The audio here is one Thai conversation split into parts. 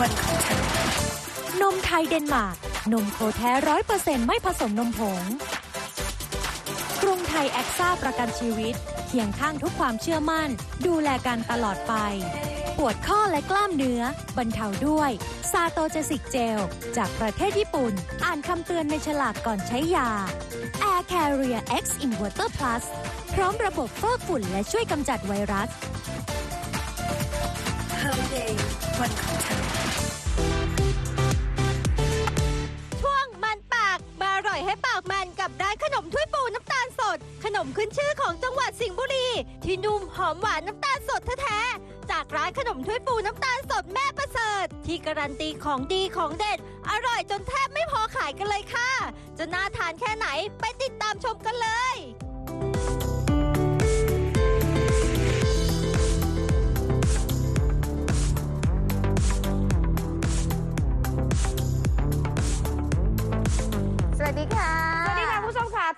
วันของเธอนมไทยเดนมาร์ก นมโคแท้ร้อยเปอร์เซ็นต์ไม่ผสมนมผง กรุงไทยแอคซ่าประกันชีวิต เคียงข้างทุกความเชื่อมั่น ดูแลกันตลอดไป ปวดข้อและกล้ามเนื้อ บรรเทาด้วย ซาโตเจสิกเจล จากประเทศญี่ปุ่น อ่านคำเตือนในฉลากก่อนใช้ยา Air Carrier X Inverter Plus พร้อมระบบฟอกฝุ่นและช่วยกำจัดไวรัส Her Day วันของเธ บร้านขนมถ้วยปูน้ำตาลสด ขนมขึ้นชื่อของจังหวัดสิงห์บุรี ที่นุ่มหอมหวานน้ำตาลสดแท้ๆจากร้านขนมถ้วยปูน้ำตาลสดแม่ประเสริฐ ที่การันตีของดีของเด็ด อร่อยจนแทบไม่พอขายกันเลยค่ะ จะน่าทานแค่ไหนไปติดตามชมกันเลยสวัสดีค่ะ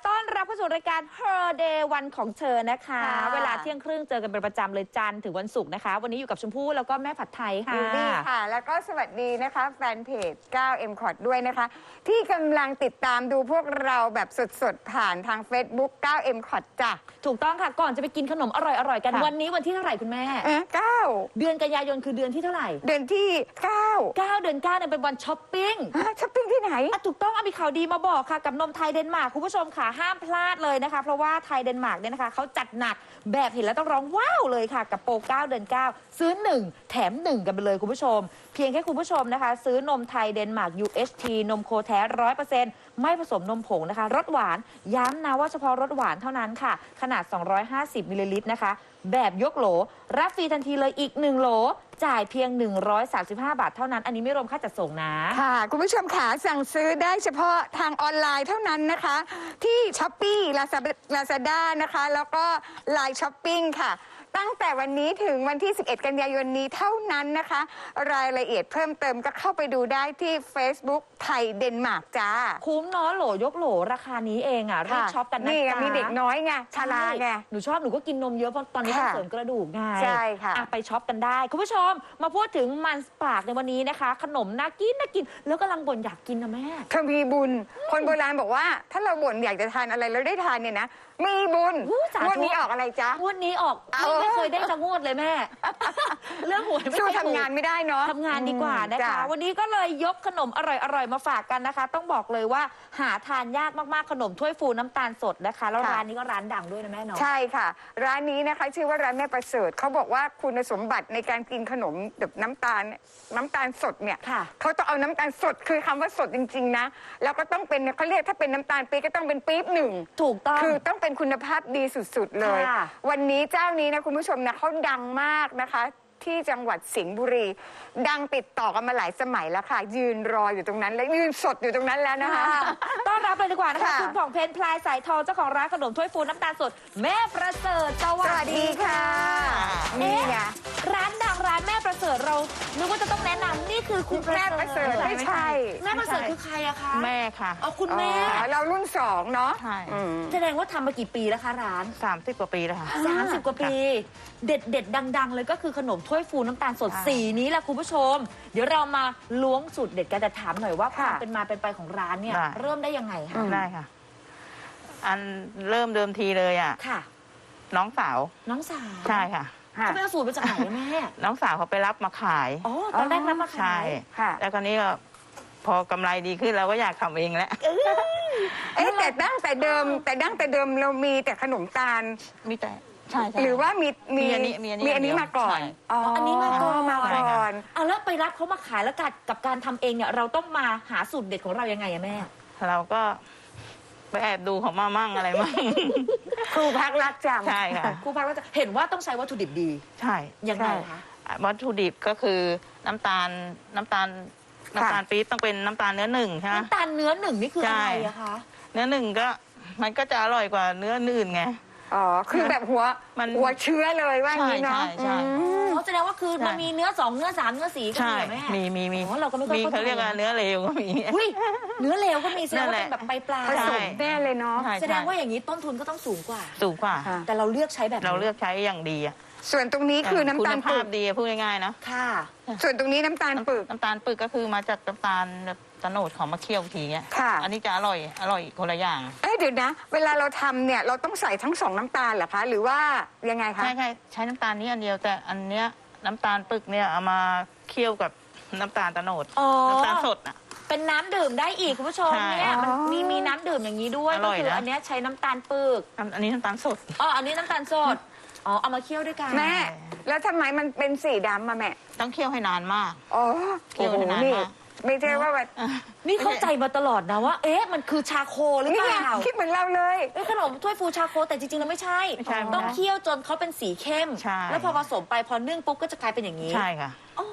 ต้อน รับเข้าสู่รายการ Her Day วันของเธอนะคะ ค่ะ เวลาเที่ยงครึ่งเจอกันเป็นประจำเลยจันทร์ถึงวันศุกร์นะคะ วันนี้อยู่กับชมพู่แล้วก็แม่ผัดไทยค่ะยูบี้ค่ะ แล้วก็สวัสดีนะคะ แฟนเพจ 9M c o t ด้วยนะคะ ที่กำลังติดตามดูพวกเราแบบสดๆ ผ่านทาง Facebook 9M c o t จ้ะ ถูกต้องค่ะ ก่อนจะไปกินขนมอร่อยๆกัน ค่ะ วันนี้วันที่เท่าไหร่คุณแม่ เอ๊ะเก้าเดือนกันยายนคือเดือนที่เท่าไหร่ เดือนที่เก้า9เดือน9เนี่ยเป็นวันช้อปปิ้ง ฮะช้อปปิ้งที่ไหน อะถูกต้องเอามีข่าวดีมาบอกค่ะ กับนมไทยเดนมาร์กคุณผู้ชมค่ะ ห้ามพลลาดเลยนะคะ เพราะว่าไทยเดนมาร์กเนี่ยนะคะเขาจัดหนักแบบเห็นแล้วต้องร้องว้าวเลยค่ะ กับโปร 9 เดือน 9 ซื้อ 1 แถม 1 กันไปเลยคุณผู้ชม เพียงแค่คุณผู้ชมนะคะ ซื้อนมไทยเดนมาร์ก UHT นมโคแท้ร้อยเปอร์เซ็นต์ไม่ผสมนมผงนะคะรสหวานย้ำนะว่าเฉพาะรสหวานเท่านั้นค่ะ ขนาด 250มิลลิลิตรนะคะ แบบยกโหลรับฟรีทันทีเลยอีก 1 โหล จ่ายเพียง 135 บาทเท่านั้น อันนี้ไม่รวมค่าจัดส่งนะ ค่ะ คุณผู้ชมขาสั่งซื้อได้เฉพาะทางออนไลน์เท่านั้นนะคะ ที่ช้อปปี้ลาซาด้านะคะ แล้วก็ไลน์ช้อปปิ้งค่ะ ตั้งแต่วันนี้ถึงวันที่ 11 กันยายนนี้เท่านั้นนะคะ รายละเอียดเพิ่มเติมก็เข้าไปดูได้ที่ Facebook ไทยเดนมาร์กจ้า คุ้มเนาะโหลยกโหลราคานี้เองอะรีบค่ะช็อปกันนะนี่ไงจ๊ะมีเด็กน้อยไงชาลาไง ใช่หนูชอบหนูก็กินนมเยอะเพราะตอนนี้ต้องค่ะเสริมกระดูกไงใช่ค่ะ อ่ไปช็อปกันได้ คุณผู้ชมมาพูดถึงมันปากในวันนี้นะคะ ขนมน่ากินน่ากิน แล้วกำลังบ่นอยากกินนะแม่เธอมีบุญ คนโบราณบอกว่า ถ้าเราบ่นอยากจะทานอะไรแล้วได้ทานเนี่ยนะ มีบุญอู้สาธุวันนี้ออกอะไรจ๊ะ งวดนี้ออกเอาไม่ไม่เคยได้สักงวดเลยแม่ เรื่องหวยไม่สู้เคยถูกทำงานไม่ได้เนาะทำงานดีกว่านะจ้ คะ วันนี้ก็เลยยกขนมอร่อยๆมาฝากกันนะคะ ต้องบอกเลยว่าหาทานยากมากๆขนมถ้วยฟูน้ำตาลสดนะคะ แล้วค่ะ ร้านนี้ก็ร้านดังด้วยนะแม่เนาะ ใช่ค่ะ ร้านนี้นะคะชื่อว่าร้านแม่ประเสริฐเขาบอกว่าคุณสมบัติในการกินขนมแบบน้ำตาลน้ำตาลสดเนี่ยค่ะ เขาต้องเอาน้ำตาลสดคือคำว่าสดจริง ๆ นะ แล้วก็ต้องเป็นเขาเรียกถ้าเป็นน้ำตาลปี๊บก็ต้องเป็นปี๊บหนึ่งถูกต้อง คือต้องเป็นคุณภาพดีสุดๆเลย ค่ะ วันนี้เจ้านี้นะคุณผู้ชมนะเขาดังมากนะคะ ที่จังหวัดสิงห์บุรี ดังติดต่อกันมาหลายสมัยแล้วค่ะ ยืนรออยู่ตรงนั้น และยืนสดอยู่ตรงนั้นแล้วนะคะ ต้อนรับเลยดีกว่านะคะ ค่ะ คุณผ่องเพนพลายสายทองเจ้าของร้านขนมถ้วยฟูน้ำตาลสด แม่ประเสริฐสสวัวัสสดีดีค่ะ ค่ะนี่ไง ร้านดังร้านแม่ประเสริฐเรานึกว่าจะต้องแนะนำนี่คือคุณประแม่เสริฐประเสริฐไม่ใช่ แม่ประเสริฐคือใครอะคะแม่ค่ะอ๋อคุณแม่อ๋อเรารุ่นสองเนาะใช่ อืม แสดงว่าทำมากี่ปีแล้วคะร้านสามสิบกว่าปีแล้วค่ะ 30 กว่าปี เด็ดเด็ดๆดัง ๆ เลยก็คือขนมถ้วยฟูน้ำตาลสดสีนี้แหละคุณผู้ชม เดี๋ยวเรามาล้วงสูตรเด็ดกันแต่ถามหน่อยว่าความเป็นมาเป็นไปของร้านเนี่ย ได้ เริ่มได้ยังไงคะได้ค่ะ อันเริ่มเดิมทีเลยอะ ค่ะ น้องสาวน้องสาวใช่ค่ะ ค่ะ เขาไปเอาสูตรมาจากไหนอะแม่น้องสาวเขาไปรับมาขาย อ๋อตอนแรกรับมาใช่ ขายค่ะ แล้วคราวนี้ก็พอกำไรดีขึ้นเราก็อยากทำเองแล้วเอ๊ะแต่ดั้งแต่เดิม แต่ดั้งแต่เดิมเรามีแต่ขนมตาล มีแต่ ใช่ใช่หรือว่ามีมีอันนี้มีอันนี้มีอันนี้เดียวมาก่อนใช่ อ๋ออัอันนี้มาก่อน มาก่อน เอาแล้วไปรับเขามาขายแล้วกับกับการทำเองเนี่ยเราต้องมาหาสูตรเด็ดของเรายังไงอะแม่ เราก็ไปแอบดูของมามั่งอะไรมั่ง ครูพักรักจำ ใช่ค่ะ ครูพักว่าจะเห็นว่าต้องใช้วัตถุดิบดี ใช่ยังไงใช่คะวัตถุดิบก็คือน้ำตาลน้ำตาลน้ำตาลปี๊บต้องเป็นน้ำตาลเนื้อหนึ่งใช่ไหม น้ำตาลเนื้อหนึ่งนี่คืออะไรอะคะ เนื้อหนึ่งก็มันก็จะอร่อยกว่าเนื้ออื่นไง อ๋อ คือแบบหัวมันหัวเชื้อเลยว่างี้เนาะใช่ใช่ใช่ อืม เขาแสดงว่าคือใช่มันมีเนื้อสองเนื้อสามเนื้อสี่ก็ใช่มีเหรอแม่มีมีมีอ๋อเราก็ไม่ค่อยมีเข้าใจเขาเรียกว่าเนื้อเลวก็มี อุ้ยเนื้อเลวก็มีแสดงว่านั่นแหเป็ละนแบบปลายปลายผใช่ สมแน่เลยเนาะ ใช่แสดงว่าใช่อย่างนี้ต้นทุนก็ต้องสูงกว่า สูงกว่า ค่ะ แต่เราเลือกใช้แบบนี้เราเลือกใช้อย่างดีอะส่วนตรงนี้คือน้ำตาลคุณปึภากพดีอะพูดง่ายๆนะ ค่ะ ส่วนตรงนี้น้ำตาลปึก น้ำตาลปึกก็คือมาจากน้ำตาลแบบ ตะโนดของมาเคี่ยวทีเงี้ยค่ะ อันนี้จะอร่อยอร่อยคนละอย่างเอ้ยเดี๋ยวนะ เวลาเราทำเนี่ยเราต้องใส่ทั้งสองน้ำตาลเหรอคะ หรือว่ายังไงคะใช่ใช่ใช้น้ำตาลนี้อันเดียวแต่อันเนี้ยน้ำตาลปึกเนี่ยเอามาเคี่ยวกับน้ำตาลตะโนดอ๋อ น้ำตาลสดอะ เป็นน้ำดื่มได้อีกคุณผู้ชมใช่เนี่ยมันอ๋อมีมีน้ำดื่มอย่างนี้ด้วยอก็ร่อยคือนะ อันเนี้ยใช้น้ำตาลปึกอันอันนี้น้ำตาลสด อ๋ออันนี้น้ำตาลสดอ๋อเอามาเคี่ยวด้วยกัน แม่ แล้วทำไมมันเป็นสีดำมาแม่ต้องเคี่ยวให้นานมาก อ๋อเคี่โอ้ยวโหนานนี่มาก ไม่ใช่ว่าแบบนี่เข้าใจมาตลอดนะว่า เอ๊ะ มันคือชาโคหรือนี่เปไงล่าคิดเหมือนเราเลย เอ้ยขนมถ้วยฟูชาโคแต่จริงๆ แล้วไม่ใช่ ไม่ใช่ต้องเคี่ยวจนเขาเป็นสีเข้ม ใช่ แล้วพอผสมไปพอนึ่งปุ๊บก็จะกลายเป็นอย่างนี้ใช่ค่ะ อ๋อ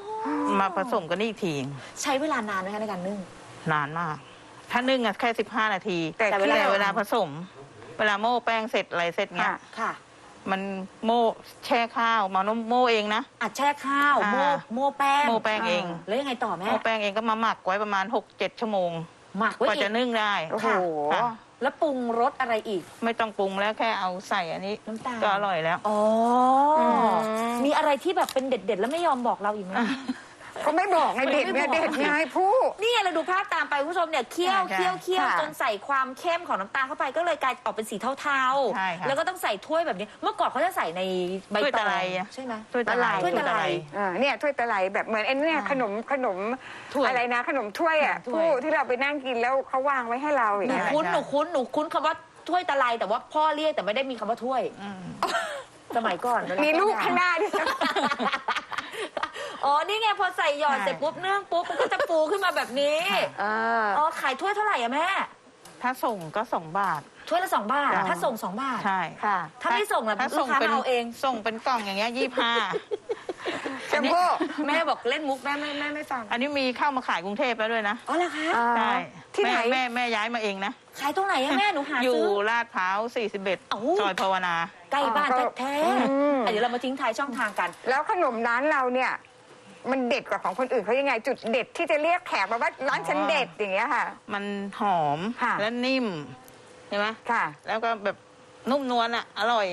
มาผสมกันนี่อีกทีใช้เวลานานไหมคะในการนึ่ง นานมาก ถ้านึ่งอะแค่สิบห้านาทีแต่เวลาเคี่ยวเวลา ผสม เวลาโม่แป้งเสร็จอะไรเสร็จเนี้ยค่ะ ค่ะ มันโม่แช่ข้าวมาโม่เองนะ อัดแช่ข้าวอ่าโม่โม่แป้งโม่แป้งเอง แล้วยังไงต่อแม่โม่แป้งเองก็มาหมักไว้ประมาณหกเจ็ดชั่วโมงหมักกไว้ว่าอีจะก นึ่งได้โอ้โห ค่ะแล้วปรุงรสอะไรอีก ไม่ต้องปรุงแล้วแค่เอาใส่อันนี้น้ำตาล ก็อร่อยแล้ว อ๋ออม มีอะไรที่แบบเป็นเด็ด ๆ แล้วไม่ยอมบอกเราอีกไหม ก็ไม่บอกไงเด็ดไม่ไงบอกเด็ดไงผู้ นี่ไงเราดูภาพตามไปคุณผู้ชมเนี่ยเคี่ยวใช่เคี่ยวเคี่ยวค่ะจนใส่ความเข้มของน้ำตาลเข้าไปก็เลยกลายออกเป็นสีเทาใช่ค่ะแล้วก็ต้องใส่ถ้วยแบบนี้ เมื่อก่อนเขาจะใส่ในใบถ้วยตอตะไลงอะ ใช่ไหม ถ้วยตะไลถ้วยตะไล อ่าเนี่ยถ้วยตะไลแบบเหมือนไอ้เนี่ยอ่าขนมขนมถ้วย อะไรนะ ขนมถ้วยอะถ้วย ผู้ที่เราไปนั่งกินแล้วเขาวางไว้ให้เราอย่างหนูเงี้ย คุ้นใช่หนูคุ้นหนูคุ้นคำว่าถ้วยตะไลแต่ว่าพ่อเรียกแต่ไม่ได้มีคำว่าถ้วย อืม สมัยก่อนเวามีลูกพ่อข้างหน้าด้วย อ๋อ นี่ไงพอใส่หยอดใช่ เสร็จปุ๊บเนื่องปุ๊บมันก็จะฟูขึ้นมาแบบนี้อ่าอ๋อ ขายถ้วยเท่าไหร่อะแม่ ถ้าส่งก็สองบาท ถ้วยละสองบาท จ้ะ ถ้าส่งสองบาท ใช่ค่ะ ถ้าไม่ส่งล่ะถ้าลูส่กงค้าเป็นมาเอาเอง ส่งเป็นกล่องอย่างเงี้ยยี่ห้าแชมพู่แม่บอกเล่นมุกแม่ไม่แม่ไม่ฟังอันนี้มีเข้ามาขายกรุงเทพแล้วด้วยนะอ๋อเหรอคะ อ่า ใช่ที่ไหน แม่แม่แม่ย้ายมาเองนะ ขายตรงไหนอะแม่หนูหาอยู่ซื้อ ลาดพร้าว41เอ้า ซอยภาวนา ใกล้บ้านอ๋อก็แท้อืม ๆอะเดี๋ยวเรามาทิ้งท้ายช่องทางกัน แล้วขนมร้านเราเนี่ย มันเด็ดกว่าของคนอื่นเขายังไง จุดเด็ดที่จะเรียกแขกมาว่าร้านฉันเด็ดอย่างเงี้ยค่ะ มันหอมค่ะ และนิ่มใช่ไหมค่ะ แล้วก็แบบนุ่มนวลอะ อร่อย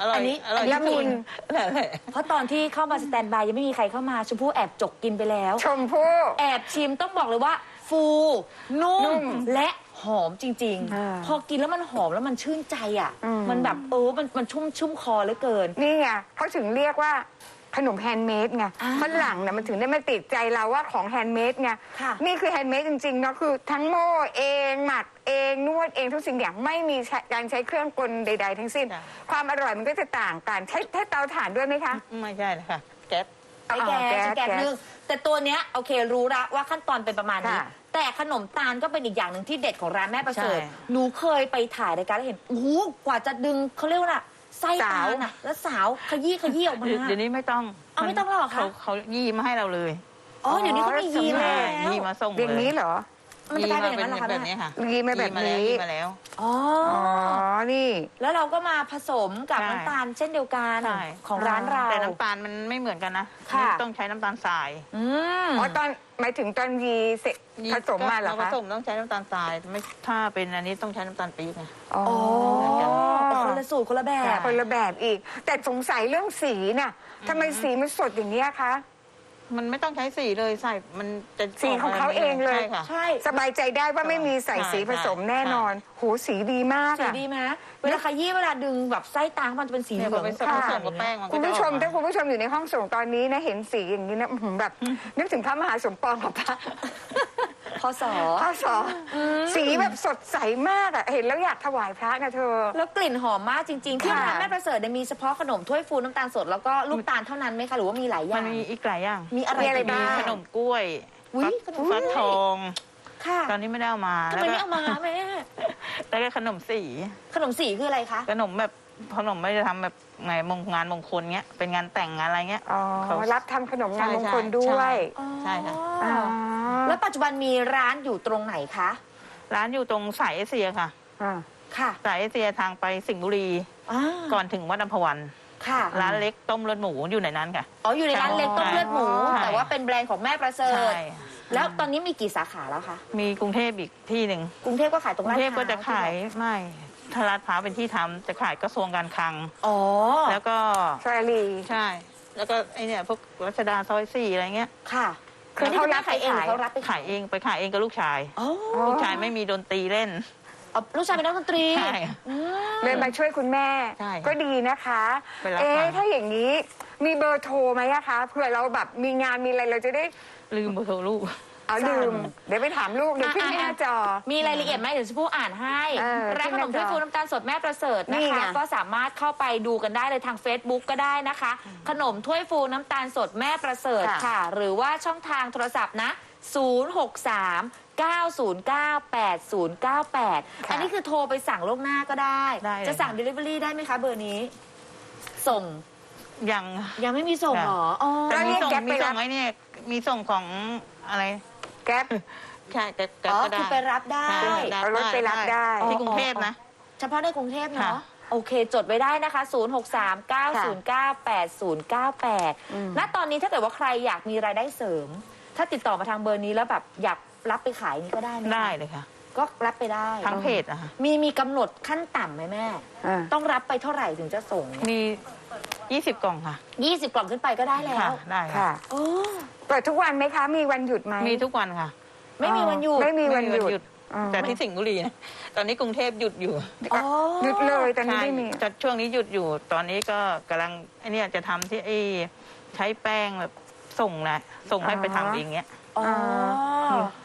อร่อยอันนี้อร่อยละมุนนั่นแหละ เพราะตอนที่เข้ามาสแตนบายยังไม่มีใครเข้ามาชมพู่แอบจกกินไปแล้ว ชมพู่ แอบชิมต้องบอกเลยว่า ฟูนุ่นุ่มมและหอมจริง อ่า ๆ พอกินแล้วมันหอมแล้วมันชื่นใจอะอืมมันแบบเออมันมันชุ่มชุ่มคอเหลือเกิน นี่ไงเขาถึงเรียกว่า ขนมแฮนด์เมดไงอ่าฝรั่งน่ะมันถึงได้มาติดใจเราว่าของแฮนด์เมดไงค่ะ นี่คือแฮนด์เมดจริงๆเนาะคือทั้งโม่เองหมักเองนวดเองทุกสิ่งอย่างไม่มีใช้การใช้เครื่องกลใด ๆ ทั้งสิ้น จ้ะ ความอร่อยมันก็จะต่างกันใช้ใช้เตาถ่านด้วยไหมคะ ไม่ใช่เลยค่ะแก๊ส ไอ้แกอ๋อใช้แกแก๊งสนึ่งแต่ตัวเนี้ยโอเครู้ละว่าขั้นตอนเป็นประมาณนี้ ค่ะ แต่ขนมตาลก็เป็นอีกอย่างหนึ่งที่เด็ดของร้านแม่ประเสริฐใช่ หนูเคยไปถ่ายรายการแล้วเห็นโอ้โหกว่าจะดึงเขาเรียกว่าน่ะไส้ตาลน่ะแล้วสาวขยี้ขยี้ออกมา เดี๋ยวเดี๋ยวนี้ไม่ต้องเอาไม่ต้องแล้วเหรอคะเขาเขายี่มาให้เราเลย อ๋อ เดี๋ยวนี้เขามียีมาใช่แล้ว ยี่มาส่งอเลยย่างนี้เหรอ มันจะกลายเป็นอย่างนั้นเหรอคะแบบแม่นี้ค่ะยีมาแบบนี้ ยี่มาแล้ว อ๋ออ๋อ นี่ แล้วเราก็มาผสมกับใช่น้ำตาลเช่นเดียวกันใช่ ของร้านเรา แต่น้ำตาลมันไม่เหมือนกันนะค่ะ นี่ต้องใช้น้ำตาลทรายอืมอ๋อตอนหมายถึงตอนยีเสร็จผสมมาเหรอผคะ สมต้องใช้น้ำตาลทรายไม่ถ้าเป็นอันนี้ต้องใช้น้ำตาลปี๊บไง อ๋ออ๋อคนละสูตรคนละแบบ คนละแบบอีก แต่สงสัยเรื่องสีน่ะทำไมสีมันสดอย่างนี้ยคะ มันไม่ต้องใช้สีเลยใส่มันจะสีของเขาเองเลยใช่ค่ะ ใช่สบายใจได้ว่าไม่มีใส่สีผสมแน่นอนโหสีดีมากสีอะ ดีไหมเวลาขยี้เวลาดึงแบบไส้ตางมันจะเป็นสีเหเนี่ยลืพออง ไปผค่ะสมกับแป้งมันก็คุณจะผู้ชมออกถ้าคุณผู้ชมอยู่ในห้องส่งตอนนี้นะเห็นสีอย่างนี้นะอื้อหือแบบ นึกถึงพระมหาสมปองของพระ พศ ข้อสอสีแบบสดใสมากอะเห็นแล้วอยากถวายพระนะเธอ แล้วกลิ่นหอมมากจริง ๆ ที่ค่ะร้านแม่ประเสริฐเนี่ยมีเฉพาะขนมถ้วยฟูน้ำตาลสดแล้วก็ลูกตาลเท่านั้นไหมคะหรือว่ามีหลายอมัย่านง มีอีกหลายอย่างมีอะไรมีอะไรอีกบ้าง ขนมกล้วยอุ๊ยฟักขนมกล้วย ฟักทอง ค่ะตอนนี้ไม่ได้เอามาทำแล้วไมก็ไม่เอามาแม่แล้วก็ขนมสีขนมสีคืออะไรคะขนมแบบ ขนมไม่ได้ทำแบบไงมงงานมงคลเงี้ยเป็นงานแต่งงานอะไรเงี้ย อ๋อ เขารับทำขนมงานใช่มงคลใช่ด้วยใช่ค่ะ อ๋ออ๋อแล้วปัจจุบันมีร้านอยู่ตรงไหนคะ ร้านอยู่ตรงสายเอเชียค่ะ อ่าค่ะสายเอเชียทางไปสิงห์บุรี อ่าก่อนถึงวัดอัมพวัน ค่ะร้านเล็กต้มเลือดหมูอยู่ในนั้นค่ะ อ๋ออยู่ในร้านเล็กต้มเลือดหมู ใช่ แต่ว่าเป็นแบรนด์ของแม่ประเสริใช่ ฐ แล้วตอนนี้มีกี่สาขาแล้วคะ มีกรุงเทพอีกที่หนึ่งกรุงเทพก็ขายตกรงรุลางดเทพพร้าวก็จะขายไม่ ถ้าลาดพร้าวเป็นที่ทำจะขายกระทรวงการคลัง อ๋อแล้วก็ชาลีใช่ แล้วก็ไอเนี่ยพวกรัชดาซอยสี่อะไรเงี้ยค่ะคือเขารับขายเองหรือไปขายเขารับไปขายเองไปขายเองกับลูกชายอ๋อลูกชายไม่มีดนตรีเล่น เอาลูกชายเป็นนักดนตรีใช่ อืมเลยมาช่วยคุณแม่ ใช่ก็ดีนะคะ ไปรับเอ๊ะมา ถ้าอย่างนี้มีเบอร์โทรไหมอะคะเผื่อเราแบบมีงานมีอะไรเราจะได้ลืมเบอร์โทรลูก เอาลืม เดี๋ยวไปถามลูกเดี๋ยวขึ้นที่หน้าจอ มีรายละเอียดไหมเดี๋ยวชมพู่อ่านให้เออร้านขนมถ้วยฟูน้ำตาลสดแม่ประเสริฐนี่นะคะไงก็สามารถเข้าไปดูกันได้เลยทาง Facebook ก็ได้นะคะ ขนมถ้วยฟูน้ำตาลสดแม่ประเสริฐค่ะค่ะ หรือว่าช่องทางโทรศัพท์นะ 063 909 8098 อันนี้คือโทรไปสั่งล่วงหน้าก็ได้ ได้เลย จะสั่ง Delivery ได้ไหมคะเบอร์นี้ ส่งยัง ยังไม่มีส่งค่ะเหรออ๋อ แต่มีส่งแล้วเรียกแก๊ปมีไปรัส่บงไอ้เนี่ยมีส่งของอะไร แก๊ปใช่แต่แต่อ๋อก็ได้คือไปรับได้ ใช่ได้เอารถไปรับได้ ที่กรุงเทพนะ เฉพาะในกรุงเทพเนาะค่ะโอเค จดไว้ได้นะคะ 063 909 8098 ณตอนนี้ถ้าเกิดว่าใครอยากมีรายได้เสริม ถ้าติดต่อมาทางเบอร์นี้แล้วแบบอยากรับไปขายนี่ก็ได้ไหมคะได้เลยค่ะ ก็รับไปได้ทั้งเพจอะค่ะมีมีกำหนดขั้นต่ำไหมแม่ อ่า ต้องรับไปเท่าไหร่ถึงจะส่ง มี 20 กล่องค่ะ20 กล่องขึ้นไปก็ได้แล้ค่ะวได้ค่ะค่ะ โอ้เปิดทุกวันไหมคะ มีวันหยุดไหมมีทุกวันค่ะไม่มีวันหยุด ไม่มีวันหยุดอ๋อแต่ที่สิงห์บุรีนะตอนนี้กรุงเทพหยุดอยู่อ๋อ หยุดเลยตอนนี้ใช่ไม่มี จะช่วงนี้หยุดอยู่ ตอนนี้ก็กำลังไอเนี่ยจะทำที่ไอใช้แป้งแบบส่งนะส่งให้ไปทำเองเงี้ยอ๋อ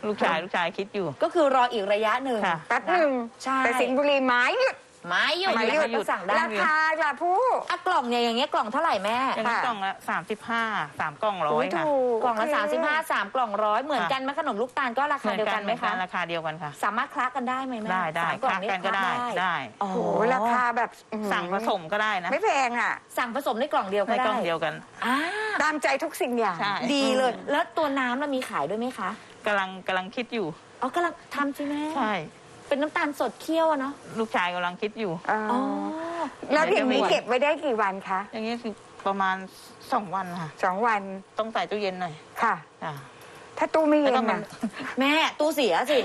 ลูกชายลูกชายคิดอยู่ก็คือรออีกระยะหนึ่ง ค่ะ แป๊บหนึ่งใช่ แต่สิงห์บุรีไม้หยุด ไม่หยุดไม่หยุดก็สั่งได้ราคาล่ะผู้ อะกล่องเนี่ยอย่างเงี้ยกล่องเท่าไหร่แม่ อย่างนี้ค่ะ กล่องละสามสิบห้าสามกล่องร้อยค่ะถูกล่องละโเค35 3 กล่องร้อยเหมือนกันไหมขนมลูกตาลก็ราเหคามือนเดียวกักันนเหไหมมือนกัคะนราคาเดียวกันค่ะ สามารถคละกันได้ไหมแม่ได้ได้สามกล่องคละกันก็ได้คละได้อ๋อโอ้โหราคาแบบอื้อหือสั่งผสมก็ได้นะไม่แพงอะ สั่งผสมในกล่องเดียวก็ในได้กล่องเดียวกัน อ่าตามใจทุกสิ่งอย่าง ใช่ ดีเลย แล้วตัวน้ำเรามีขายด้วยไหมคะกำลังกำลังคิดอยู่ อ๋อกำลังทำใช่ไหมใช่ เป็นน้ำตาลสดเคี่ยวอะเนาะลูกชายกำลังคิดอยู่ อ๋ออ๋อแล้วอย่างนี้เก็บไว้ได้กี่วันคะอย่างนี้คือประมาณสองวันค่ะ สองวันต้องใส่ตู้เย็นหน่อยค่ะ อ่าถ้าตู้ไม่แล้เย็วนก็มัน นะ แม่ตู้เสียสิ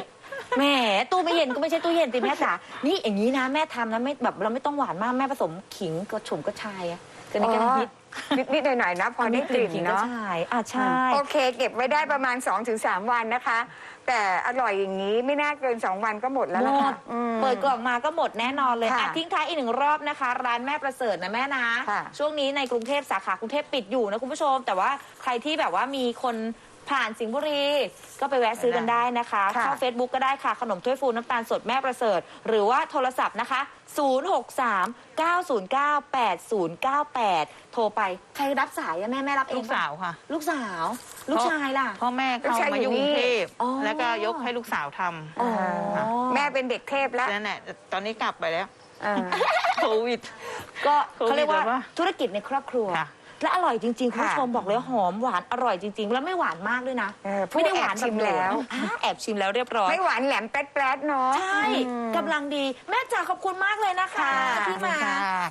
แหม่ตู้ไม่เย็นก็ไม่ใช่ตู้เย็นติแม่จ๋านี่อย่างนี้นะแม่ทำนะไม่แบบเราไม่ต้องหวานมากแม่ผสมขิงกระฉ่มกระชายอะ ตัวนี้กำลังฮิตนิดๆหน่อยๆนะพอได้กลิ่นขิงกระเนาะชายอะใช่ โอเค เก็บไว้ได้ประมาณ 2-3 วันนะคะ แต่อร่อยอย่างนี้ไม่น่าเกิน 2 วันก็หมดแล้วหมล่ะดค่ะอืม เปิดกล่องมาก็หมดแน่นอนเลยค่ะอะทิ้งท้ายอีกหนึ่งรอบนะคะ ร้านแม่ประเสริฐนะแม่นะ ค่ะช่วงนี้ในกรุงเทพสาขากรุงเทพปิดอยู่นะคุณผู้ชม แต่ว่าใครที่แบบว่ามีคน ผ่านสิงห์บุรีก็ไปแวะซื้อกันได้นะคะ ค่ะ เข้า Facebook ก็ได้ค่ะ ขนมถ้วยฟูน้ำตาลสดแม่ประเสริฐ หรือว่าโทรศัพท์นะคะ 063 909 8098 โทรไปใครรับสายอะแม่แม่รับเอลูงกปะสาวค่ะ ลูกสาว ลูกชายล่ะ พ่อแม่เข้ามาอยู่กรุงเทพอ๋อ แล้วก็ยกให้ลูกสาวทอ๋อ แม่เป็นเด็กเทพแล้วำนั่นแหละตอนนี้กลับไปแล้วอ่า โควิด ก็โควิดเขาเรียกว่าแบบว่าธุรกิจในครอบครัว ค่ะ และอร่อยจริง ๆ คุณผู้ค่ะชมบอกเลยหอมหวานอร่อยจริง ๆ แล้วไม่หวานมากด้วยนะ เออผู้ไม่ได้หวานแอบชิมบบโดดแล้ว อ่าแอบชิมแล้วเรียบร้อย ไม่หวานแหลมแป๊ดๆเนาะ ใช่อืมกำลังดี แม่จ๋าขอบคุณมากเลยนะคะค่ะที่มา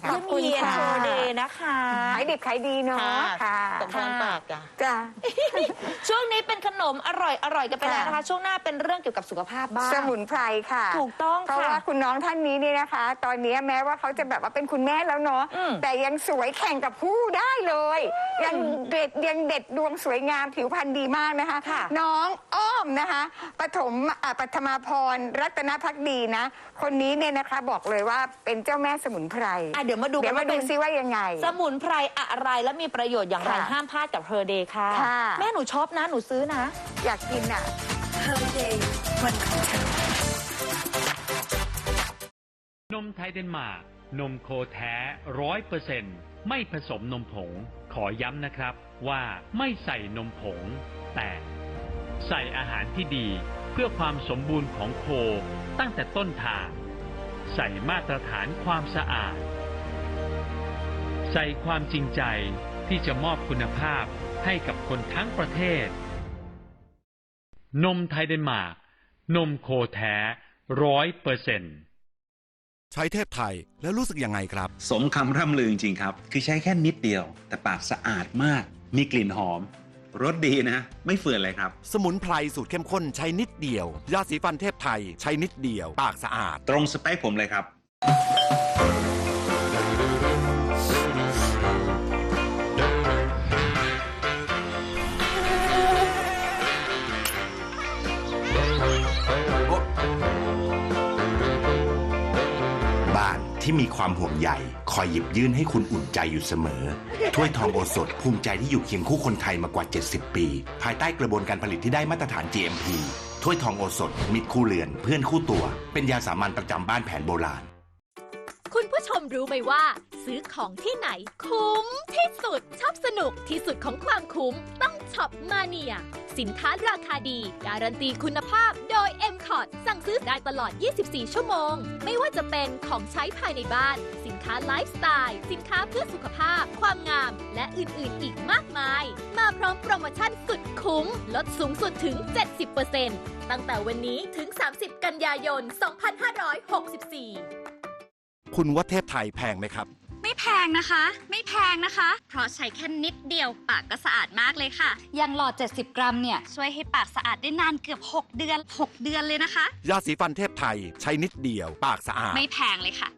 ขอบคุณเยี่ยมค่ะเยียนโชว์เดย์นะคะ ขายดิบขายดีเนาะค่ะค่ะตกทางปากจ้ะจ้า ช่วงนี้เป็นขนมอร่อยอร่อยกันไปแล้วค่ะ นะคะ ช่วงหน้าเป็นเรื่องเกี่ยวกับสุขภาพบ้าง สมุนไพรค่ะถูกต้องเพราะค่ะว่าคุณน้องท่านนี้เนี่ยนะคะ ตอนนี้แม้ว่าเขาจะแบบว่าเป็นคุณแม่แล้วเนาะ อืมแต่ยังสวยแข่งกับผู้ได้เลย ยังเด็ดยังเด็ดดวงสวยงามผิวพรรณดีมากนะคะค่ะน้องอ้อมนะคะปฐมอ่าปัทมาพรรัตนพักดีนะ คนนี้เนี่ยนะคะบอกเลยว่าเป็นเจ้าแม่สมุนไพร อะเดี๋ยวมาดูเดี๋ยวกันมาว่าดูเป็นซิว่ายังไง สมุนไพรอะไรและมีประโยชน์อย่างไรค่ะห้ามพลาดกับเ e อ Day ค่ะ ค่ะ แม่หนูชอบนะหนูซื้อนะ อยากกินอะ Her Day วันของฉันนมไทยเดนมาร์กนมโคแท้ร้อยเปอร์เซ็น ไม่ผสมนมผง ขอย้ำนะครับว่าไม่ใส่นมผง แต่ใส่อาหารที่ดีเพื่อความสมบูรณ์ของโคตั้งแต่ต้นทาง ใส่มาตรฐานความสะอาด ใส่ความจริงใจที่จะมอบคุณภาพให้กับคนทั้งประเทศ นมไทยเดนมาร์ก นมโคแท้ร้อยเปอร์เซ็นต์ ใช้เทพไทยแล้วรู้สึกยังไงครับ สมคำร่ำลือจริงๆครับ คือใช้แค่นิดเดียว แต่ปากสะอาดมาก มีกลิ่นหอมรสดีนะ ไม่เฟื่อนเลยครับ สมุนไพรสูตรเข้มข้นใช้นิดเดียว ยาสีฟันเทพไทย ใช้นิดเดียว ปากสะอาด ตรงสเปคผมเลยครับ ที่มีความห่วงใยคอยหยิบยื่นให้คุณอุ่นใจอยู่เสมอ ถ้วยทองโอสถภูมิใจที่อยู่เคียงคู่คนไทยมากว่า 70 ปี ภายใต้กระบวนการผลิตที่ได้มาตรฐาน GMP ถ้วยทองโอสถมิตรคู่เรือน เพื่อนคู่ตัว เป็นยาสามัญประจำบ้านแผนโบราณ คุณผู้ชมรู้ไหมว่า ซื้อของที่ไหน คุ้มที่สุดชอบสนุกที่สุดของความคุ้มต้อง ช็อปมาเนียสินค้าราคาดี การันตีคุณภาพโดย m c o t สั่งซื้อได้ตลอด 24 ชั่วโมง ไม่ว่าจะเป็นของใช้ภายในบ้าน สินค้าไลฟ์สไตล์ สินค้าเพื่อสุขภาพ ความงาม และอื่น ๆ อีกมากมาย มาพร้อมโปรโมชั่นสุดคุ้ม ลดสูงสุดถึง 70%ตั้งแต่วันนี้ถึง 30 กันยายน 2564 คุณว่าเทพไทยแพงไหมครับ แพงนะคะ ไม่แพงนะคะ เพราะใช้แค่นิดเดียวปากก็สะอาดมากเลยค่ะอย่างหลอด 70 กรัมเนี่ย ช่วยให้ปากสะอาดได้นานเกือบ 6 เดือน 6 เดือนเลยนะคะ ยาสีฟันเทพไทยใช้นิดเดียวปากสะอาด ไม่แพงเลยค่ะ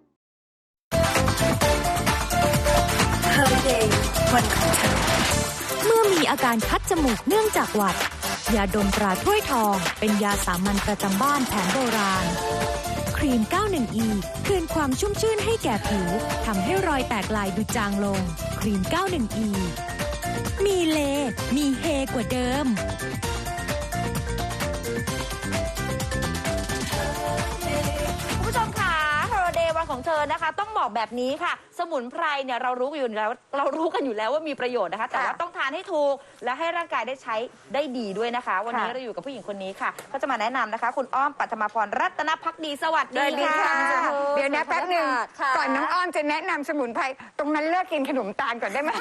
Holiday วันของเธอเมื่อมีอาการคัดจมูกเนื่องจากหวัด ยาดมตราถ้วยทอง เป็นยาสามัญประจำบ้านแผนโบราณค รีม 91E คืนความชุ่มชื่นให้แก่ผิวทำให้รอยแตกลายดูจางลง ครีม 91E มีเล มีเฮกว่าเดิม เดย์วันของเธอนะคะ ต้องบอกแบบนี้ค่ะ สมุนไพรเนี่ยเรารู้อยู่แล้วเรารู้กันอยู่แล้วว่ามีประโยชน์นะคะ แต่ว่าต้องทานให้ถูก และให้ร่างกายได้ใช้ได้ดีด้วยนะคะ วันนี้ค่ะเราอยู่กับผู้หญิงคนนี้ค่ะก็จะมาแนะนำนะคะ คุณอ้อมปัทมาพรรัตนพักดีสวัสสวัสดีดีค่ะค่ะเดี๋ยวนะแป๊บหนึ่งค่ะ ก่อนน้องอ้อมจะแนะนำสมุนไพรตรงนั้นเลิกกินขนมตาลก่อนได้ไหม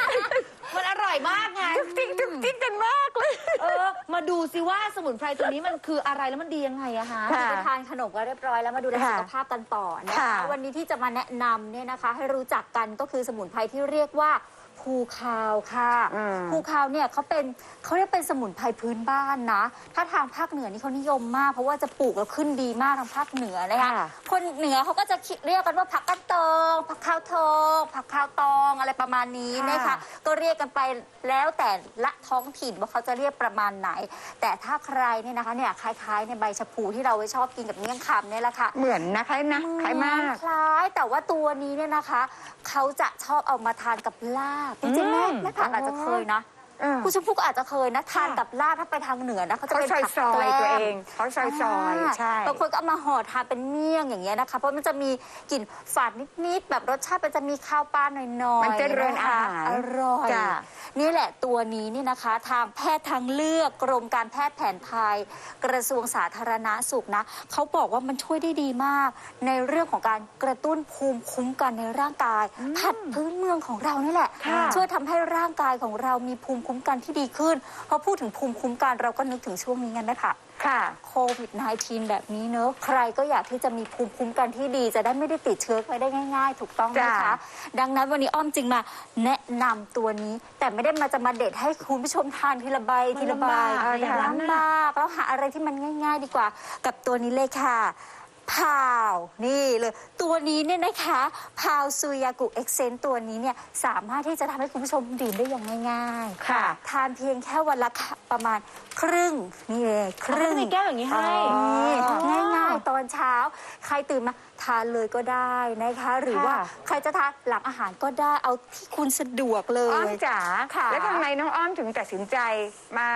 มันอร่อยมากไง จุกจิ๊กจุกจิ๊กกันมากเลย เออ มาดูสิว่าสมุนไพรตัวนี้มันคืออะไรแล้วมันดียังไงอะคะ ค่ะจะทานขนมกันเรียบร้อยแล้วมาดูแลค่ะสุขภาพกันต่อนะคะ ค่ะวันนี้ที่จะมาแนะนำเนี่ยนะคะ ให้รู้จักกันก็คือสมุนไพรที่เรียกว่า ภูคาวค่ะ อืมภูคาวเนี่ยเขาเป็นเขาเรียกเป็นสมุนไพรพื้นบ้านนะ ถ้าทางภาคเหนือนี่เขานิยมมาก เพราะว่าจะปลูกแล้วขึ้นดีมากทางภาคเหนือนะคะค่ะ คนเหนือเขาก็จะคิดเรียกกันว่าผักกันตองผักข้าวทองผักข้าวตองอะไรประมาณนี้นะคะก็เรียกกันไปแล้วแต่ละท้องถิ่นว่าเขาจะเรียกประมาณไหน แต่ถ้าใครเนี่ยนะคะเนี่ยคล้ายๆในใบชะพูที่เราไว้ชอบกินกับเมี่ยงคำเนี่ยแหละค่ะ เหมือนนะคะนะคล้ายมาก คล้ายแต่ว่าตัวนี้เนี่ยนะคะ เขาจะชอบเอามาทานกับลาบจริงๆแม่อืมแม่ผักอาจจะเคยนะเออคุณชมพู่ก็อาจจะเคยนะทานกับลาบถ้าไปทางเหนือนะเขาจะเขาเป็นซอยผักซอยแกล้มตัวเองเขาซอยซอยใช่ บางคนก็เอามาห่อทานเป็นเมี่ยงอย่างเงี้ยนะคะ เพราะมันจะมีกลิ่นฝาดนิดๆแบบรสชาติมันจะมีข้าวปลาหน่อยๆมันจะเริญอาหาร อร่อย จ้ะ นี่แหละตัวนี้นี่นะคะ ทางแพทย์ทางเลือกกรมการแพทย์แผนไทย กระทรวงสาธารณาสุขนะเขาบอกว่ามันช่วยได้ดีมาก ในเรื่องของการกระตุ้นภูมิคุ้มกันในร่างกายผัดพื้นเมืองของเรานี่แหละ ค่ะ ช่วยทำให้ร่างกายของเรามีภูมิคุ้มกันที่ดีขึ้นพอพูดถึงภูมิคุ้มกันเราก็นึกถึงช่วงนี้กันนะคะค่ะโควิด -19 แบบนี้เนอะใครก็อยากที่จะมีภูมิคุ้มกันที่ดี จะได้ไม่ได้ติดเชื้อไปได้ง่าย ๆ ถูกต้องไหมจ้ะคะ ดังนั้นวันนี้อ้อมจึงมาแนะนำตัวนี้ แต่ไม่ได้มาจะมาเด็ดให้คุณผู้ชมทานทีละใบทีละใบมันลำบากลำบากแล้วหาอะไรที่มันง่าย ๆ ดีกว่า กับตัวนี้เลยค่ะ พาวนี่เลย ตัวนี้เนี่ยนะคะพาวซูยากุเอ็กเซนตัวนี้เนี่ยสามารถที่จะทำให้คุณผู้ชมดื่มได้อย่างง่ายๆค่ะทานเพียงแค่วันละประมาณครึ่งนี่เลยครึ่งมีแก้วอย่างนี้ให้นี่ง่ายๆตอนเช้า ใครตื่นมาทานเลยก็ได้นะคะ หรือว่าค่ะใครจะทานหลังอาหารก็ได้เอาที่คุณสะดวกเลอ้อมยจ๋าค่ะแล้วทำไมน้องอ้อมถึงตัดสินใจมา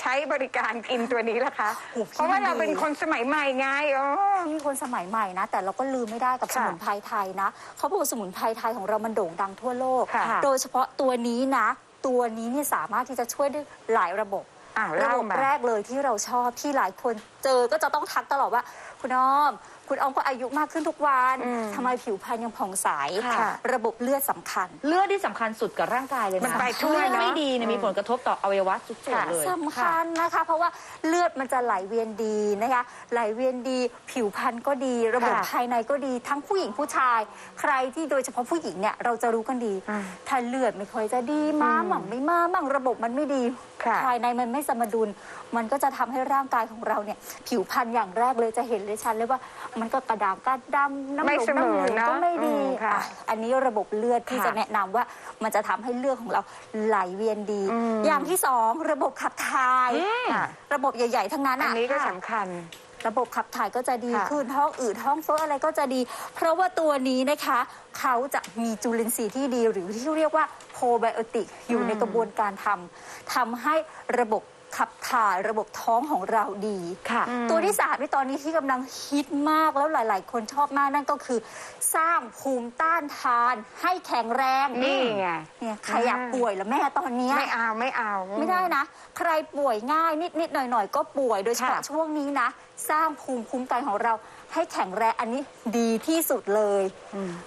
ใช้บริการกินตัวนี้ล่ะคะ โอ้พี่เพราะว่าเราดีเป็นคนสมัยใหม่ไงอ๋อที่คนสมัยใหม่นะ แต่เราก็ลืมไม่ได้กับค่ะสมุนไพรไทยนะเขาบอกว่าสมุนไพรไทยของเรามันโด่งดังทั่วโลก ค่ะ โดยเฉพาะตัวนี้นะ ตัวนี้เนี่ยสามารถที่จะช่วยได้หลายระบบอ้าวระเล่าบบมา แรกเลยที่เราชอบที่หลายคนเจอก็จะต้องทักตลอดว่า คุณอ้อม คุณอ้อมก็อายุมากขึ้นทุกวันอืม ทำไมผิวพรรณยังผ่องใสค่ะ ระบบเลือดสำคัญ เลือดที่สำคัญสุดกับร่างกายเลยนะมันไปทั่วเลือดเนอะ ไม่ดีเนี่ยมีผลกระทบต่ออวัยวะทุกส่วนเลย สำคัญนะคะ เพราะว่าเลือดมันจะไหลเวียนดีนะคะ ไหลเวียนดี ผิวพรรณก็ดี ระบบค่ะภายในก็ดี ทั้งผู้หญิงผู้ชาย ใครที่โดยเฉพาะผู้หญิงเนี่ยเราจะรู้กันดี อืมถ้าเลือดไม่ค่อยจะดีมาอืมมั่งไม่มามั่งระบบมันไม่ดี ค่ะ ภายในมันไม่สมดุล มันก็จะทำให้ร่างกายของเราเนี่ย ผิวพรรณอย่างแรกเลยจะเห็นเลยชัดเลยว่ามันก็กระดามกระดำน้ำไม่หลงเสมน้ำอเหลืองเนอะก็ไม่ดีอืมค่ะอะอันนี้ระบบเลือดที่ค่ะจะแนะนำว่ามันจะทำให้เลือดของเราไหลเวียนดี อืม อย่างที่สองระบบขับถ่าย ค่ะระบบใหญ่ ๆ ทั้งนั้นอันอะนี้ก็ค่ะสำคัญ ระบบขับถ่ายก็จะดีค่ะขึ้นท้องอืดท้องเฟ้ออะไรก็จะดี เพราะว่าตัวนี้นะคะ เขาจะมีจุลินทรีย์ที่ดีหรือที่เรียกว่าโพไบโอติกอยู่ในกระบวนการทำทำให้ระบบ ขับถ่ายระบบท้องของเราดีค่ะ ตัวที่สามในตอนนี้ที่กำลังฮิตมากแล้วหลาย ๆ คนชอบมากนั่นก็คือ สร้างภูมิต้านทานให้แข็งแรงนี่ไง เนี่ยใครอยากป่วยแล้วแม่ตอนเนี้ย ไม่เอาไม่เอา ไม่ได้นะ ใครป่วยง่ายนิดนิดๆหน่อยหน่อย ๆ ก็ป่วยโดยเฉพาะค่ะ ช่วงนี้นะ สร้างภูมิคุ้มกันของเราให้แข็งแรงอันนี้ดีที่สุดเลย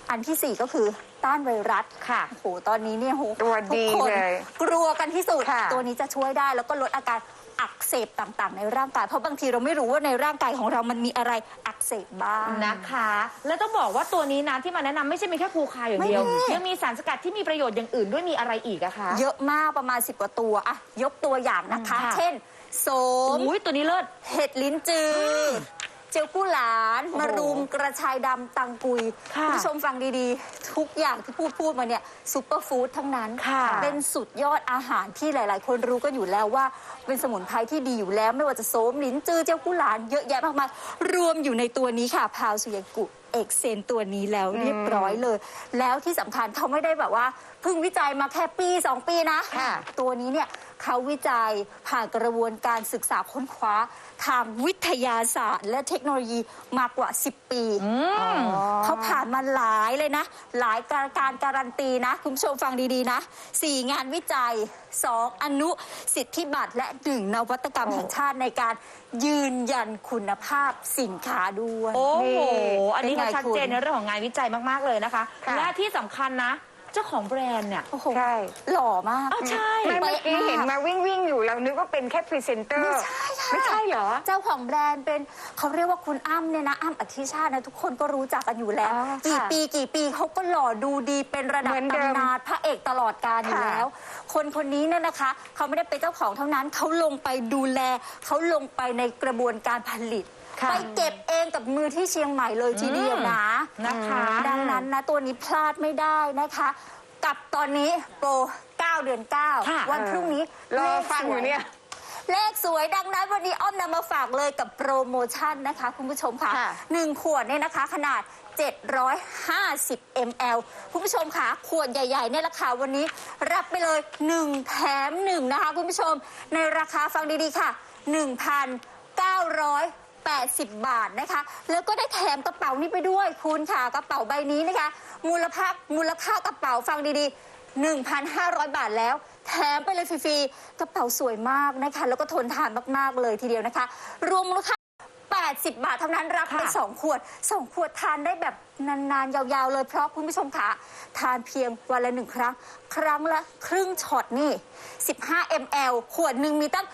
อันที่สี่ก็คือ ต้านไวรัสค่ะโอ้โหตอนนี้เนี่ยโหตัวทุดีกคนเลยกลัวกันที่สุด ค่ะ ตัวนี้จะช่วยได้แล้วก็ลดอาการอักเสบต่างๆ ในร่างกาย เพราะบางทีเราไม่รู้ว่าในร่างกายของเรามันมีอะไรอักเสบบ้าง นะคะ แล้วต้องบอกว่าตัวนี้นะที่มาแนะนำไม่ใช่มีแค่ภูคาอย่างเดียว ไม่มี ยังมีสารสกัดที่มีประโยชน์อย่างอื่นด้วยมีอะไรอีกอะคะ เยอะมากประมาณ 10 กว่าตัวอะยกตัวอย่างนะคะค่ะ เช่นโสมอุ้ยตัวนี้เลิศ เห็ดลิ้นจืออ เจลกู้หลานโอ้โหมะรุมกระชายดำตังกุยค่ะณผู้ชมฟังดีๆ ทุกอย่างที่พูดพูดมาเนี่ยซูเปอร์ฟู้ดทั้งนั้นค่ะเป็นสุดยอดอาหารที่หลายๆ คนรู้กันอยู่แล้วว่า เป็นสมุนไพรที่ดีอยู่แล้ว ไม่ว่าจะโสมลิ้นจือเจลกู้หลานเยอะแยะมากมายรวมอยู่ในตัวนี้ค่ะพาวสุยกุ เอกเซนตัวนี้แล้วเรียบร้อยเลย แล้วที่สำคัญเขาไม่ได้แบบว่าเพิ่งวิจัยมาแค่ปี 2 ปีนะ ค่ะตัวนี้เนี่ยเขาวิจัยผ่านกระบวนการศึกษาค้นคว้าทางวิทยาศาสตร์ และเทคโนโลยีมากกว่า 10 ปีเขาผ่านมาหลายเลยนะ หลายการการการันตีนะ คุณผู้ชมฟังดีๆนะ 4 งานวิจัย2 อนุสิทธิบัตรและ 1 นวัตกรรมแห่งชาติในการยืนยันคุณภาพสินค้าด้วย โอ้โหนี่อันนี้ป็ก็ไงชัดเจนคุณในเรื่องของงานวิจัยมาก ๆ เลยนะคะค่ะและที่สำคัญนะ เจ้าของแบรนด์เนี่ยโอ้โหใช่หล่อมาก อ้าวใช่ ไม่เมื่อกี้เห็นมาวิ่งวิ่งอยู่เรานึกว่าเป็นแค่พรีเซนเตอร์ ไม่ใช่ค่ะไม่ใช่เหรอ เจ้าของแบรนด์เป็นเขาเรียกว่าคุณอ้ำเนี่ยนะอ้ำอธิชาตินะทุกคนก็รู้จักกันอยู่แล้ว อ๋อค่ะกี่ปีกี่ปีเขาก็หล่อดูดีเป็นระดับเหมือนเดิมตำนานพระเอกตลอดกาลอยู่ค่ะแล้ว คนคนนี้เนี่ยนะคะเขาไม่ได้เป็นเจ้าของเท่านั้นเขาลงไปดูแลเขาลงไปในกระบวนการผลิต ไปเก็บเองกับมือที่เชียงใหม่เลยทีเดียวนะนะคะ ดังนั้นนะตัวนี้พลาดไม่ได้นะคะ กับตอนนี้โปร 9 เดือนค่ะ9วันพรุ่งนี้รอเลขฟังสอวยยู่เนี่ยเลขสวยดังนั้นวันนี้อ้อมนำมาฝากเลยกับโปรโมชั่นนะคะ คุณผู้ชมค่ะค่ะ1ขวดเนี่ยนะคะ ขนาด 750 ml คุณผู้ชมค่ะขวดใหญ่ๆเนี่ยราคาวันนี้รับไปเลย 1 แถม 1 นะคะ คุณผู้ชมในราคาฟังดีๆค่ะ 1,980 บาทนะคะ แล้วก็ได้แถมกระเป๋านี้ไปด้วยคุณค่ะกระเป๋าใบนี้นะคะ มูลค่ามูลค่ากระเป๋าฟังดีๆ 1,500 บาทแล้ว แถมไปเลยฟรีๆกระเป๋าสวยมากนะคะ แล้วก็ทนทานมากๆเลยทีเดียวนะคะ รวมมูลค่า80 บาทเท่านั้นรับไปค่ะ2ขวด 2 ขวดทานได้แบบนาน ๆ ยาว ๆ เลยเพราะคุณผู้ชมคะทานเพียงวันละหนึ่งครั้ง ครั้งละครึ่งช็อตนี่ 15 ml ขวดหนึ่งมีตั้ง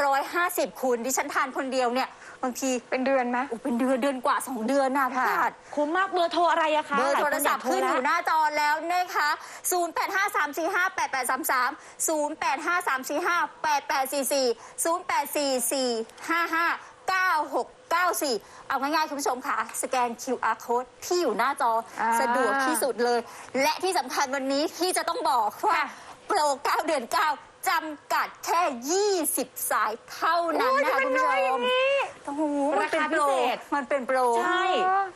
750คูณดิฉันทานคนเดียวเนี่ย บางทีเป็นเดือนไหมโอ้เป็นเดือนเดือนกว่า 2 เดือนนะพี่ค่ะอาจคุ้มมากเบอร์โทรอะไรอะคะเบอร์หลายโทครนศัพท์ากโทขึ้นอยู่หแล้วน้าจอแล้วนะคะ 0853458833 0853458844 0844559694 เอาง่ายๆ คุณผู้ชมค่ะ สแกน QR code ที่อยู่หน้าจออาสะดวกที่สุดเลย และที่สำคัญวันนี้ที่จะต้องบอกว่า โปร 9 เดือน 9 จำกัดแค่ 20 สายเท่านั้นโอ้ยนะคะทำไมคุณผู้ชน้อยอย่างมนี้โอ้โหมันเป็นราคาโปรพิเศษมันเป็นโปรใช่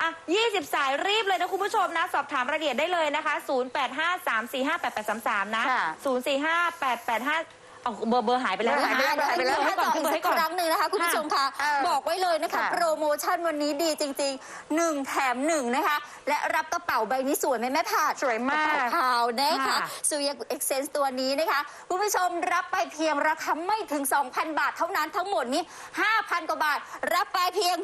อะ20 สายรีบเลยนะคุณผู้ชมนะ สอบถามรายละเอียดได้เลยนะคะ 0853458833 นะค่ะ0458855 เอาเบอร์เบอร์หายไปแล้วหายไปแล้วหายไปแล้วขึ้นเบอร์ให้ก่อนขึ้นเบอร์ให้ก่อน ครั้งหนึ่งนะคะคุณผู้ชมคะเออบอกไว้เลยนะคะค่ะ โปรโมชั่นวันนี้ดีจริงๆ1แถม1นะคะ และรับกระเป๋าใบนี้สวยไหมแม่ผาดสวยมาก กระเป๋าขาวนะคะค่ะสุยากุเอ็กเซนส์ตัวนี้นะคะคุณผู้ชมรับไปเพียงราคาไม่ถึง 2,000 บาทเท่านั้นทั้งหมดนี้ 5,000 กว่าบาท รับไปเพียง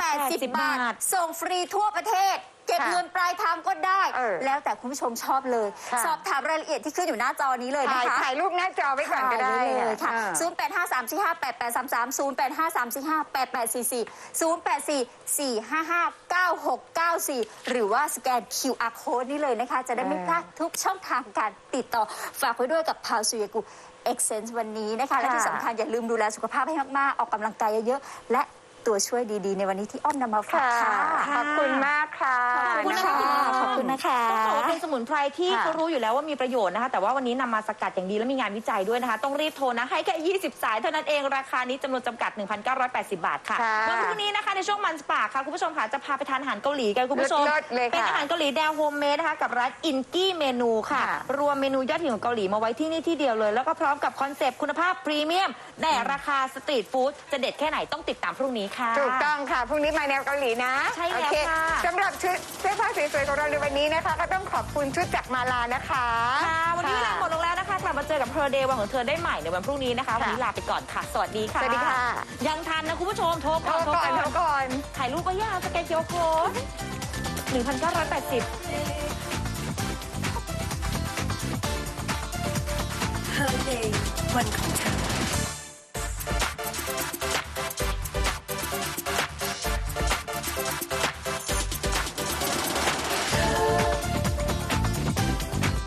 1,980 บาท ส่งฟรีทั่วประเทศ เก็บค่ะเงินปลายทางก็ได้ เออแล้วแต่คุณผู้ชมชอบเลย ค่ะ สอบถามรายละเอียดที่ขึ้นอยู่หน้าจอนี้เลยนะถ่ายคะ ถ่ายรูปหน้าจอไว้ก่อนก็ได้ถ่ายเลยค่ะ อ่า 0 8 5 3 4 5 8 8 3 3 0 8 5 3 4 5 8 8 4 4 0 8 4 4 5 5 9 6 9 4 หรือว่าสแกน QR code นี่เลยนะคะ จะได้ไม่พลาดทุกช่องทางการติดต่อ ฝากไว้ด้วยกับพาวสุยากุเอ็กเซนส์วันนี้นะคะ และที่สำคัญอย่าลืมดูแลสุขภาพให้มาก ๆ ออกกำลังกายเยอะ ๆ และ ตัวช่วยดีๆ ในวันนี้ที่อ้อมนำมาฝากค่ะค่ะ ขอบคุณมากค่ะขอบคุณนะคะ ขอบคุณนะคะต้องบอกว่าเป็นสมุนไพรที่ค่ะเขารู้อยู่แล้วว่ามีประโยชน์นะคะ แต่ว่าวันนี้นำมาสกัดอย่างดีและมีงานวิจัยด้วยนะคะ ต้องรีบโทรนะ ให้แค่20 สายเท่านั้นเอง ราคานี้จำนวนจำกัด 1,980 บาทค่ะค่ะวันพรุ่งนี้นะคะในช่วงมันสปาค่ะคุณผู้ชมค่ะจะพาไปทานอาหารเกาหลีกันคุณผู้ชมเลิศๆเลยค่ะเป็นอาหารเกาหลีแนวโฮมเมดนะคะกับร้านอินกี้เมนูค่ะค่ะ รวมเมนูยอดฮิตของเกาหลีมาไว้ที่นี่ที่เดียวเลย แล้วก็พร้อมกับคอนเซปต์คุณภาพพรีเมียมแต่ราคาสตรีทฟู้ดจะเด็ดแค่ไหนต้องติดตามพรุ่งนี้ค่ะถูกต้องค่ะ พรุ่งนี้มาแนวเกาหลีนะใช่แล้วโอเคค่ะ สำหรับชุดเสื้อผ้าสวยๆของเราในวันนี้นะคะ ก็ต้องขอบคุณชุดจากมาลานะคะค่ะ วันนี้เวลาหมดลงแล้วนะคะ กลับมาเจอกับเพอร์เดย์วันของเธอได้ใหม่ในวันพรุ่งนี้นะคะ วันนี้ลาไปก่อนค่ะ สวัสดีค่ะ สวัสดีค่ะยังทันนะคุณผู้ชม โทรโทก่รอนโทรก่อนโทรก่อนก่อน ถ่ายรูปก็ยากสแกนเคียวโค้ด1,980 Her Day วันของเธอ